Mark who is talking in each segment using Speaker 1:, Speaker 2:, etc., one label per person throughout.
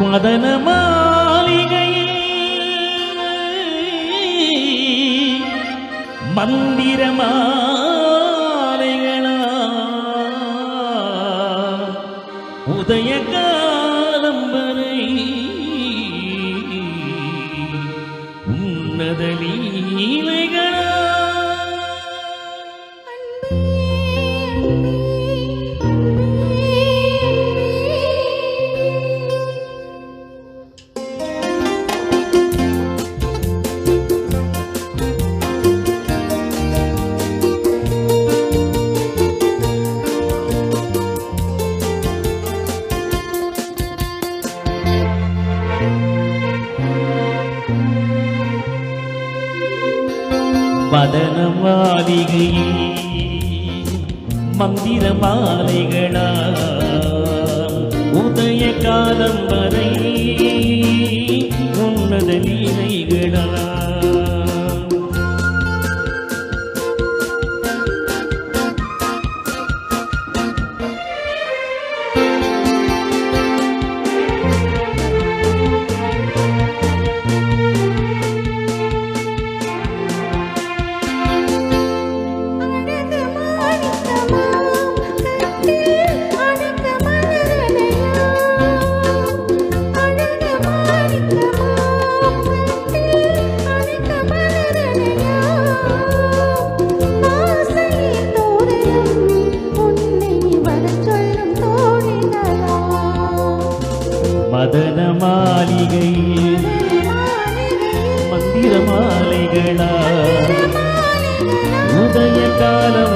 Speaker 1: மதன மாளிகையில் மந்திர மாலைகளா. உதய காலம் வரை மதன மந்திர மாலைகளா உதய காலம் வரை மதன மாளிகையில் மந்திர மாலைகளா உதய காலம்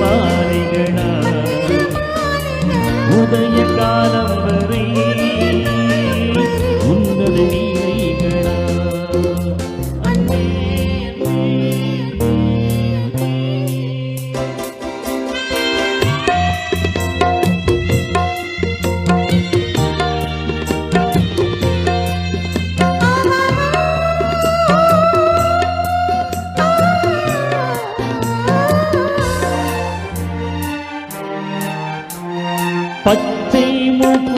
Speaker 1: மாலைகளா உதய காலம் பச்சை மூக்குத்தி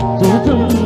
Speaker 1: 怎么